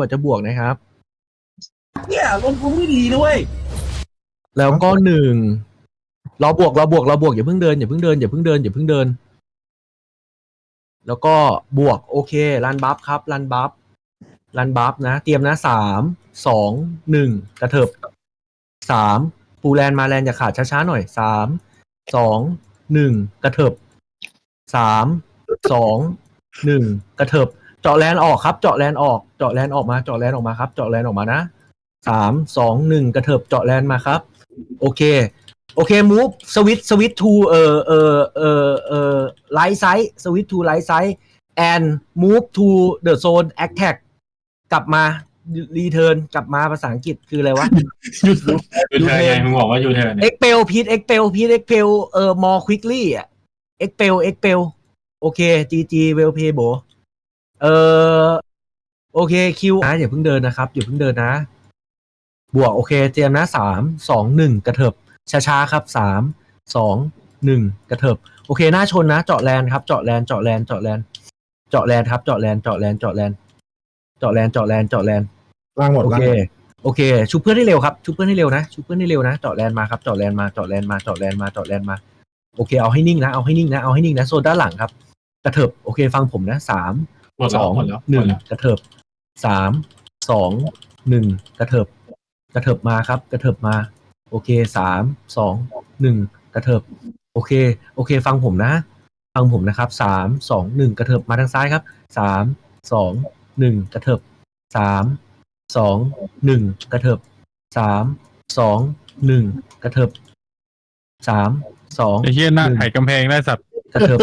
กว่าจะบวกนะครับ เนี่ยลงทุนไม่ดีนะเว้ยแล้วก็หนึ่งเราบวกเราบวกเราบวกอย่าเพิ่งเดินอย่าเพิ่งเดินอย่าเพิ่งเดินอย่าเพิ่งเดิน แล้วก็บวกโอเครันบัฟครับรันบัฟรันบัฟนะ เตรียมนะสามสองหนึ่งกระเถิบสามปูแลนมาแลนอย่าขาดช้าๆหน่อยสามสองหนึ่งกระเถิบสามสองหนึ่งกระเถิบ เจาะแลนออกครับ เจาะแลนออก เจาะแลนออกมา เจาะแลนออกมาครับ เจาะแลนออกมานะสามสองหนึ่งกระเถิบเจาะแลนมาครับ โอเค โอเคมูฟสวิตสวิตทูเอ่อเอ่อเอ่อเอ่อไลท์ไซส์สวิตทูไลท์ไซส์ and move to the zone attack กลับมารีเทิร์นกลับมาภาษาอังกฤษคืออะไรวะยูเทิร์นไงมึงบอกว่ายูเทิร์นเนี่ย expel พีท expel พีท expel เอ่อ more quickly อะ expel expel โอเค GG well play โบ เอ่อโอเคคิวนะอย่าเพิ่งเดินนะครับอย่าเพิ่งเดินนะ บวกโอเคเตรียมนะสามสองหนึ่งกระเถิบช้าๆครับสามสองหนึ่งกระเถิบโอเคหน้าชนนะเจาะแลนครับเจาะแลนเจาะแลนเจาะแลนเจาะแลนครับเจาะแลนเจาะแลนเจาะแลนเจาะแลนเจาะแลนเจาะแลนล่างหมดโอล่างเคโอเคชุบเพื่อนให้เร็วครับชุบเพื่อนให้เร็วนะชุบเพื่อนให้เร็วนะเจาะแลนมาครับเจาะแลนมาเจาะแลนมาเจาะแลนมาเจาะแลนมาโอเคเอาให้นิ่งนะเอาให้นิ่งนะเอาให้นิ่งนะโซนด้านหลังครับกระเถิบโอเคฟังผมนะสาม หมดสแล้วองหมดแล้วหนึ่งมดแล้วกระเถิบสามสองหนึ่งกระเถิบกระเถิบมาครับ กระเถิบมา โอเคสามสองหนึ่งกระเถิบโอเค โอเค ฟังผมนะ ฟังผมนะครับสามสองหนึ่งกระเถิบมาทางซ้ายครับสามสองหนึ่งกระเถิบสามสองหนึ่งกระเถิบสามสองหนึ่งกระเถิบสามสองไอ้เหี้ยหน้าหนึ่งไถกำแพงได้สัตว์กระเถิบ